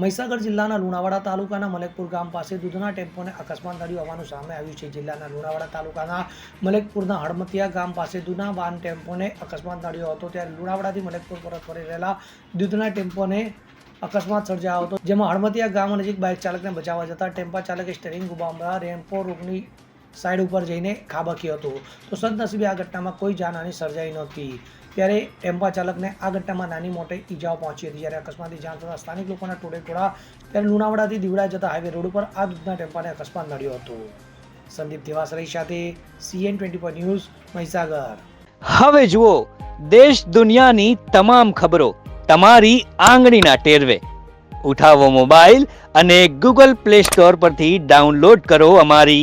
મહીસાગર જિલ્લાના લુણાવાડા તાલુકાના મલેકપુર ગામ પાસે દૂધના ટેમ્પોને અકસ્માત નડ્યું હોવાનું સામે આવ્યું છે. જિલ્લાના લુણાવાડા તાલુકાના મલેકપુરના હળમતિયા ગામ પાસે દૂધના વાન ટેમ્પોને અકસ્માત નડ્યો હતો. ત્યારે લુણાવાડાથી મલેકપુર પરત ફરી રહેલા દૂધના ટેમ્પોને અકસ્માત સર્જાયો હતો, જેમાં હળમતિયા ગામ નજીક બાઇક ચાલકને બચાવવા જતાં ટેમ્પા ચાલકે સ્ટેરિંગ ગુમાવતા રેમ્પો રોડની સાઈડ ઉપર જઈને ખાબક્યું હતું. તો સદનસીબે આ ઘટનામાં કોઈ જાનહાની સર્જાઈ નહોતી. ત્યારે ટેમ્પા ચાલકને આ ઘટનામાં નાની મોટી ઈજાઓ પહોંચી હતી. જ્યારે અકસ્માતની જાણ થતાં સ્થાનિક લોકોના ટોળે ટોળા ત્યારે લુણાવાડાથી દીવડા જતા હાઈવે રોડ ઉપર આ દૂધના ટેમ્પાને અકસ્માત નડ્યો હતો. સંદીપ દેવાસરી સાથે CN twenty four news Mahisagar. હવે જુઓ દેશ દુનિયાની તમામ ખબરો તમારી આંગળીના ટેરવે. ઉઠાવો મોબાઈલ અને ગૂગલ પ્લે સ્ટોર પરથી ડાઉનલોડ કરો અમારી